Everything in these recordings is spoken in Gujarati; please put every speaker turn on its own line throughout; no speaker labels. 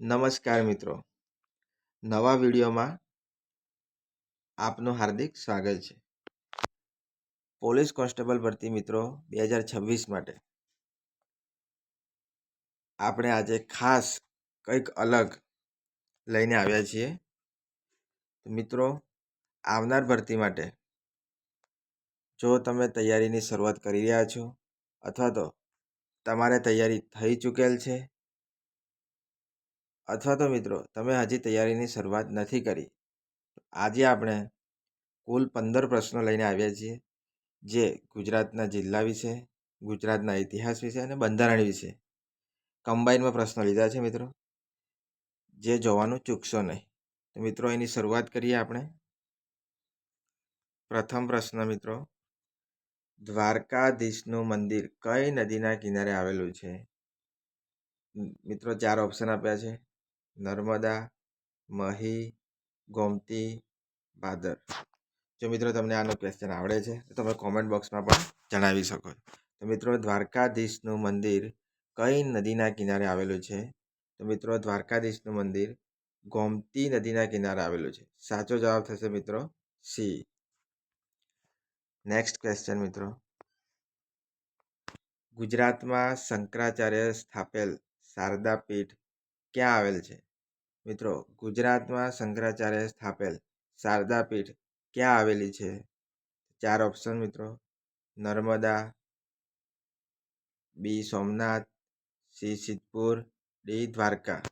નમસ્કાર મિત્રો. નવા વિડીયોમાં આપનું હાર્દિક સ્વાગત છે. પોલીસ કોન્સ્ટેબલ ભરતી મિત્રો બે હજાર છવ્વીસ માટે. આપણે આજે ખાસ કંઈક અલગ લઈને આવ્યા છીએ. મિત્રો, આવનાર ભરતી માટે જો તમે તૈયારીની શરૂઆત કરી રહ્યા છો અથવા તો તમારે તૈયારી થઈ ચૂકેલ છે અથવા તો મિત્રો, તમે હજી તૈયારીની શરૂઆત નથી કરી. આજે આપણે કુલ પંદર પ્રશ્નો લઈને આવ્યા છીએ, જે ગુજરાતના જિલ્લા વિશે, ગુજરાતના ઇતિહાસ વિશે અને બંધારણ વિશે કમ્બાઈનમાં પ્રશ્નો લીધા છે મિત્રો. જે જોવાનું ચૂકશો નહીં. તો મિત્રો, એની શરૂઆત કરીએ આપણે. પ્રથમ પ્રશ્ન મિત્રો, દ્વારકાધીશનું મંદિર કઈ નદીના કિનારે આવેલું છે? મિત્રો, ચાર ઓપ્શન આપ્યા છે. નર્મદા, મહી, ગોમતી, ભાદર. જો મિત્રો તમને આનો ક્વેશ્ચન આવડે છે, તો તમે કોમેન્ટ બોક્સમાં પણ જણાવી શકો તો મિત્રો દ્વારકાધીશનું મંદિર કઈ નદીના કિનારે આવેલું છે? તો મિત્રો દ્વારકાધીશનું મંદિર ગોમતી નદીના કિનારે આવેલું છે. સાચો જવાબ થશે મિત્રો સી. નેક્સ્ટ ક્વેશ્ચન મિત્રો. ગુજરાતમાં શંકરાચાર્ય સ્થાપેલ શારદા પીઠ ક્યાં આવેલ છે? મિત્રો, ગુજરાતમાં શંકરાચાર્ય સ્થાપેલ શારદા પીઠ ક્યાં આવેલી છે? ચાર ઓપ્શન મિત્રો. Narmada, B Somnath, C Siddhpur, D Dwarka.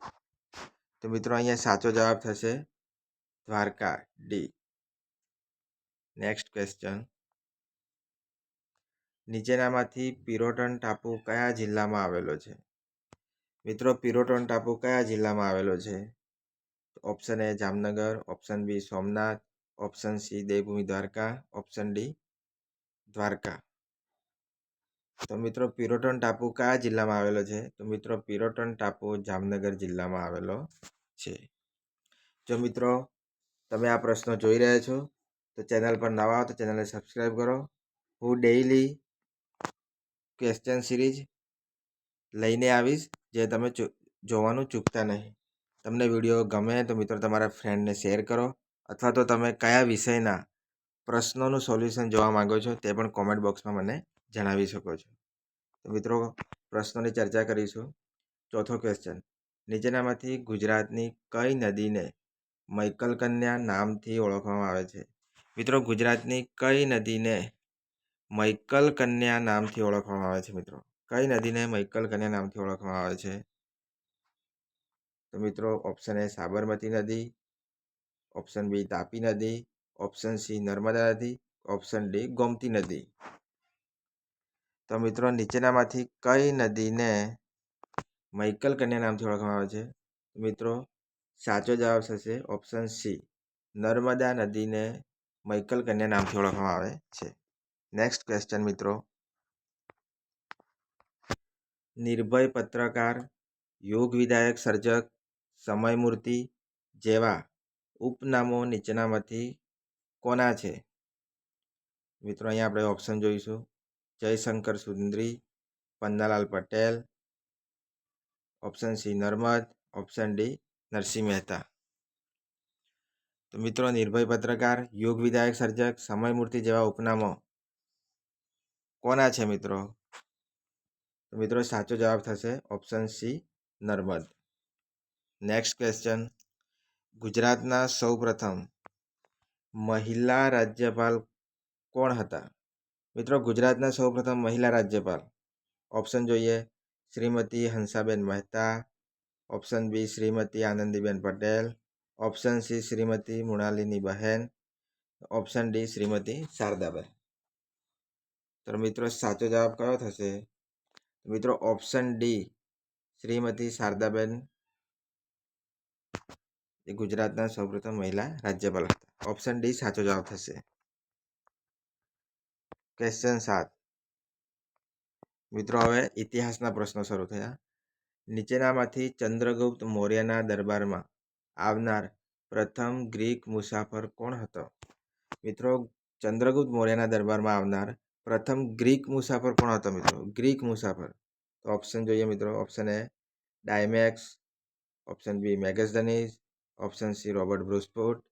તો મિત્રો, અહીંયા સાચો જવાબ થશે દ્વારકા, ડી. નેક્સ્ટ ક્વેશ્ચન નીચેનામાંથી પિરોટન ટાપુ કયા જિલ્લામાં આવેલો છે? મિત્રો, પિરોટન ટાપુ કયા જિલ્લામાં આવેલો છે? Option A Jamnagar option B Somnath option C Devbhumi Dwarka option D Dwarka તો મિત્રો પિરોટન ટાપુ કયા જિલ્લામાં આવેલો છે? તો મિત્રો પિરોટન ટાપુ જામનગર જિલ્લામાં આવેલો છે. જો મિત્રો તમે આ પ્રશ્નો જોઈ રહ્યા છો, તો ચેનલ પર નવા હો તો ચેનલને સબસ્ક્રાઈબ કરો. હું ડેઈલી ક્વેશ્ચન સિરીઝ લઈને આવીશ, જે તમે જોવાનું ચૂકતા નહીં. તમને વીડિયો ગમે તો મિત્રો તમારા ફ્રેન્ડને શેર કરો અથવા તો તમે કયા વિષયના પ્રશ્નોનું સોલ્યુશન જોવા માંગો છો તે પણ કોમેન્ટ બોક્સમાં મને જણાવી શકો છો. તો મિત્રો પ્રશ્નોની ચર્ચા કરીશું. ચોથો ક્વેશ્ચન નીચેનામાંથી ગુજરાતની કઈ નદીને મૈકલ કન્યા નામથી ઓળખવામાં આવે છે? મિત્રો ગુજરાતની કઈ નદીને મૈકલ કન્યા નામથી ઓળખવામાં આવે છે મિત્રો? કઈ નદીને મૈકલ કન્યા નામથી ઓળખવામાં આવે છે? તો મિત્રો ઓપ્શન એ સાબરમતી નદી ઓપ્શન બી તાપી નદી ઓપ્શન સી નર્મદા નદી ઓપ્શન ડી ગોમતી નદી. તો મિત્રો નીચેનામાંથી કઈ નદીને મૈકલ કન્યા નામથી ઓળખવામાં આવે છે? મિત્રો સાચો જવાબ થશે ઓપ્શન સી નર્મદા નદીને મૈકલ કન્યા નામથી ઓળખવામાં આવે છે. નેક્સ્ટ ક્વેશ્ચન મિત્રો. નિર્ભય પત્રકાર યોગ વિધાયક સર્જક સમય મૂર્તિ જેવા ઉપનામો નીચેનામાંથી કોના છે? મિત્રો, અહીંયા આપણે ઓપ્શન જોઈશું. Jayshankar Sundari, Pannalal Patel. Option C Narmad. Option D Narsinh Mehta. તો મિત્રો, નિર્ભય પત્રકાર, યોગ વિધાયક સર્જક, સમયમૂર્તિ જેવા ઉપનામો કોના છે મિત્રો? તો મિત્રો, સાચો જવાબ થશે option C Narmad. Next question ગુજરાતના સૌપ્રથમ મહિલા રાજ્યપાલ કોણ હતા? મિત્રો, ગુજરાતના સૌપ્રથમ મહિલા રાજ્યપાલ. ઓપ્શન જોઈએ. Shrimati Hansaben Mehta. Option B, Shrimati Anandiben Patel. Option C, Shrimati Mrinalini બહેન. Option D, Shrimati Shardaben. તો મિત્રો, સાચો જવાબ કયો થશે? મિત્રો ઓપ્શન ડી, શ્રીમતી શારદાબેન એ ગુજરાતના સૌપ્રથમ મહિલા રાજ્યપાલ હતા. ઓપ્શન ડી સાચો જવાબ થશે. ક્વેશ્ચન સાત. મિત્રો, હવે ઇતિહાસના પ્રશ્નો શરૂ થયા. નીચેનામાંથી ચંદ્રગુપ્ત મૌર્યના દરબારમાં આવનાર પ્રથમ ગ્રીક મુસાફર કોણ હતો? મિત્રો, ચંદ્રગુપ્ત મૌર્યના દરબારમાં આવનાર પ્રથમ ગ્રીક મુસાફર કોણ હતો, મિત્રો? ગ્રીક મુસાફર. તો ઓપ્શન જોઈએ, મિત્રો. Option A ડાયમેક્સ option B મેગસ ધનીઝ option C Robert Bruce Foote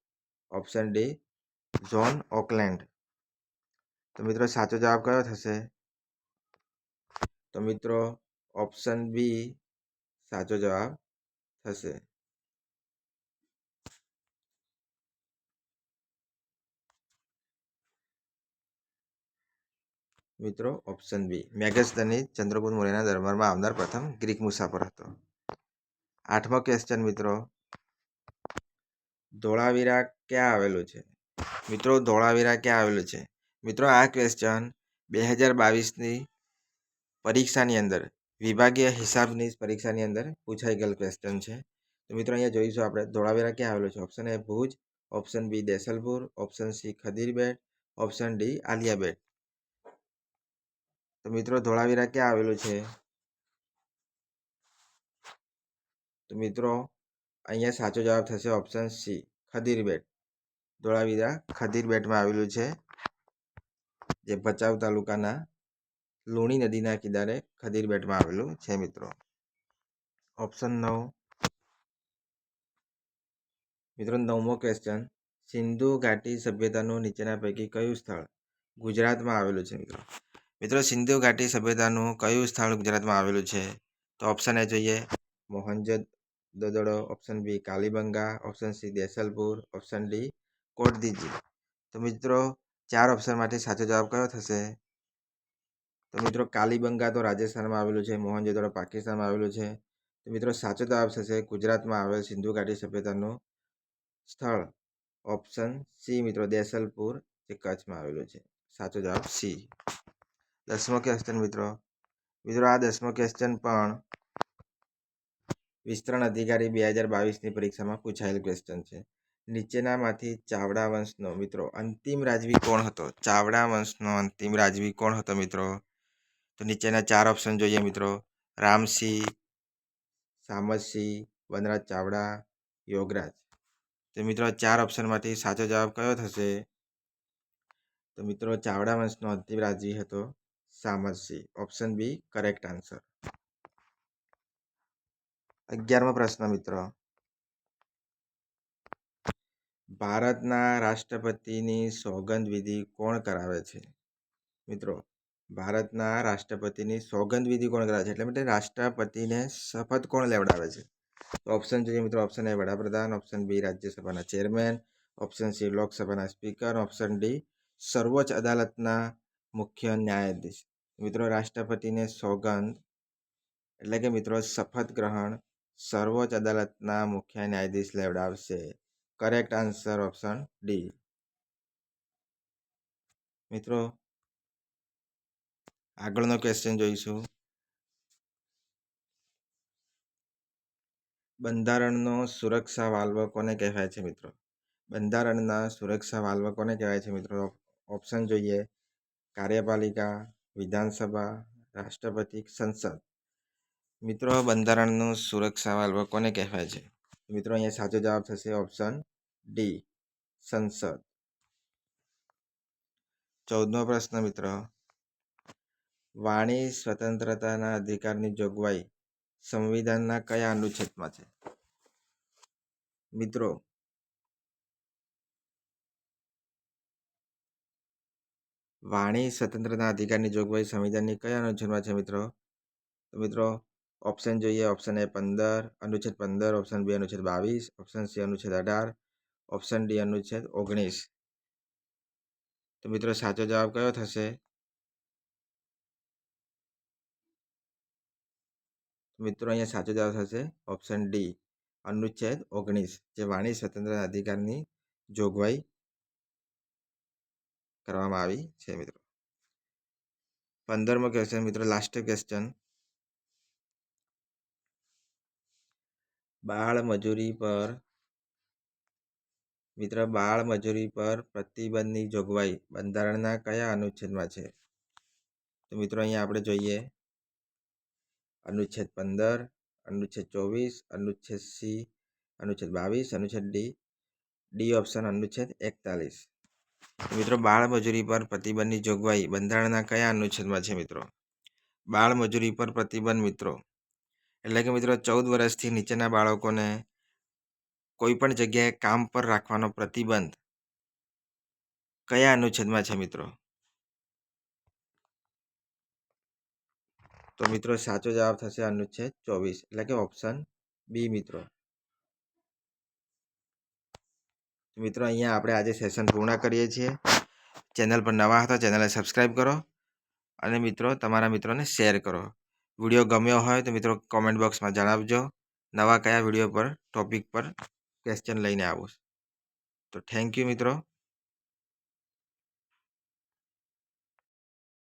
option D zone Oakland તો મિત્રો, સાચો જવાબ કયો થશે? તો મિત્રો ઓપ્શન બી સાચો જવાબ થશે. મિત્રો ઓપ્શન બી મેગસ ધની ચંદ્રગુપ્ત મૌર્યના દરબારમાં આવનાર પ્રથમ ગ્રીક મુસાફર હતો. આઠમો ક્વેશ્ચન મિત્રો. ધોળાવીરા ક્યાં આવેલું છે? મિત્રો, ધોળાવીરા ક્યાં આવેલું છે? મિત્રો, આ ક્વેશ્ચન બે હજાર બાવીસની પરીક્ષાની અંદર, વિભાગીય હિસાબની પરીક્ષાની અંદર પૂછાઈ ગયેલ ક્વેશ્ચન છે. તો મિત્રો, અહીંયા જોઈશું આપણે, ધોળાવીરા ક્યાં આવેલું છે? Option A Bhuj option B Desalpur option C Khadirbet option D Aliabet. તો મિત્રો, ધોળાવીરા ક્યાં આવેલું છે? તો મિત્રો, અહીંયા સાચો જવાબ થશે ઓપ્શન સી ખદીરબેટ ધોળાવીરા ખદીરબેટમાં આવેલું છે, જે ભચાઉ તાલુકાના લુણી નદીના કિનારે ખદીરબેટમાં આવેલું છે મિત્રો. ઓપ્શન નવ. મિત્રો, નવમો ક્વેશ્ચન સિંધુ ઘાટી સભ્યતાનું નીચેના પૈકી કયું સ્થળ ગુજરાતમાં આવેલું છે મિત્રો? મિત્રો, સિંધુ ઘાટી સભ્યતાનું કયું સ્થળ ગુજરાતમાં આવેલું છે? તો ઓપ્શન એ જોઈએ Mohenjodaro option B Kalibangan option C Desalpur option D Kotdiji. તો મિત્રો, ચાર ઓપ્શનમાંથી સાચો જવાબ કયો થશે? તો મિત્રો, કાલીબંગા તો રાજસ્થાનમાં આવેલું છે મોહનજોદડો પાકિસ્તાનમાં આવેલું છે. તો મિત્રો, સાચો જવાબ થશે ગુજરાતમાં આવેલ સિંધુ ઘાટી સભ્યતાનું સ્થળ. ઓપ્શન સી મિત્રો, દેસલપુર, જે કચ્છમાં આવેલું છે. સાચો જવાબ સી દસમો ક્વેશ્ચન મિત્રો. મિત્રો, આ દસમો ક્વેશ્ચન પણ વિસ્તરણ અધિકારી બે હજાર બાવીસની પરીક્ષામાં પૂછાયેલ ક્વેશ્ચન છે. નીચેનામાંથી ચાવડા વંશનો, મિત્રો, અંતિમ રાજવી કોણ હતો? ચાવડા વંશનો અંતિમ રાજવી કોણ હતો, મિત્રો? તો નીચેના ચાર ઓપ્શન જોઈએ, મિત્રો. રામસિંહ, સામતસિંહ, વનરાજ ચાવડા, યોગરાજ. તો મિત્રો ચાર ઓપ્શનમાંથી સાચો જવાબ કયો થશે? તો મિત્રો, ચાવડા વંશનો અંતિમ રાજવી હતો Samatsinh. Option B correct answer અગિયારમો પ્રશ્ન, મિત્રો. ભારતના રાષ્ટ્રપતિની સોગંદ વિધિ કોણ કરાવે છે? મિત્રો, ભારતના રાષ્ટ્રપતિની સોગંદ વિધિ કોણ કરાવે છે? એટલે માટે રાષ્ટ્રપતિને શપથ કોણ લેવડાવે છે? તો ઓપ્શન જોઈએ, મિત્રો. ઓપ્શન એ વડાપ્રધાન. ઓપ્શન બી રાજ્યસભાના ચેરમેન ઓપ્શન સી લોકસભાના સ્પીકર ઓપ્શન ડી સર્વોચ્ચ અદાલતના મુખ્ય ન્યાયાધીશ. મિત્રો, રાષ્ટ્રપતિને સોગંદ, એટલે કે મિત્રો, શપથ ગ્રહણ સર્વોચ્ચ અદાલતના મુખ્ય ન્યાયાધીશ લેવડાવશે કરેક્ટ આન્સર ઓપ્શન ડી. મિત્રો, આગળનો ક્વેશ્ચન જોઈશું. બંધારણનો સુરક્ષા વાલ્વ કોને કહેવાય છે મિત્રો? બંધારણના સુરક્ષા વાલ્વ કોને કહેવાય છે મિત્રો? ઓપ્શન જોઈએ. કાર્યપાલિકા, વિધાનસભા, રાષ્ટ્રપતિ, સંસદ. મિત્રો બંધારણનું સુરક્ષા વાલ્વ કોને કહેવાય છે? મિત્રો, અહીંયા સાચો જવાબ થશે ઓપ્શન ડી, સંસદ. ચૌદમો પ્રશ્ન, મિત્રો. વાણી સ્વતંત્રતાના અધિકારની જોગવાઈ સંવિધાનના કયા અનુચ્છેદમાં છે? મિત્રો, વાણી સ્વતંત્રતા અધિકારની જોગવાઈ સંવિધાનની કયા અનુચ્છેદમાં છે, મિત્રો? તો મિત્રો ઓપ્શન જોઈએ ઓપ્શન એ પંદર અનુચ્છેદ પંદર ઓપ્શન બી અનુચ્છેદ બાવીસ ઓપ્શન સી અનુચ્છેદ અઢાર ઓપ્શન ડી અનુચ્છેદ ઓગણીસ તો મિત્રો સાચો જવાબ કયો થશે મિત્રો અહીંયા સાચો જવાબ થશે ઓપ્શન ડી અનુચ્છેદ ઓગણીસ જે વાણી સ્વતંત્ર અધિકારની જોગવાઈ કરવામાં આવી છે મિત્રો પંદરમો ક્વેશ્ચન મિત્રો લાસ્ટ ક્વેશ્ચન બાળ મજૂરી પર, મિત્ર, બાળ મજૂરી પર પ્રતિબંધની જોગવાઈ બંધારણના કયા અનુચ્છેદમાં છે? તો મિત્રો, અહીંયા આપણે જોઈએ. અનુચ્છેદ પંદર, અનુચ્છેદ ચોવીસ, અનુચ્છેદ સી, અનુચ્છેદ બાવીસ, અનુચ્છેદ ડી ડી ઓપ્શન અનુચ્છેદ એકતાલીસ. મિત્રો, બાળ મજૂરી પર પ્રતિબંધની જોગવાઈ બંધારણના કયા અનુચ્છેદમાં છે, મિત્રો? બાળ મજૂરી પર પ્રતિબંધ, મિત્રો એટલે કે મિત્રો ચૌદ વર્ષથી નીચેના બાળકોને કોઈપણ જગ્યાએ કામ પર રાખવાનો પ્રતિબંધ કયા અનુચ્છેદમાં છે મિત્રો? તો મિત્રો સાચો જવાબ થશે અનુચ્છેદ ચોવીસ. એટલે કે ઓપ્શન બી મિત્રો. મિત્રો અહીંયા આપણે આજે સેશન પૂર્ણ કરીએ છીએ. ચેનલ પર નવા હતા ચેનલને સબસ્ક્રાઈબ કરો. અને મિત્રો તમારા મિત્રોને શેર કરો. વીડિયો ગમ્યો હોય તો મિત્રો કોમેન્ટ બોક્સમાં જણાવજો. નવા કયા વીડિયો પર ટોપિક પર ક્વેશ્ચન લઈને આવું તો થેન્ક યુ મિત્રો.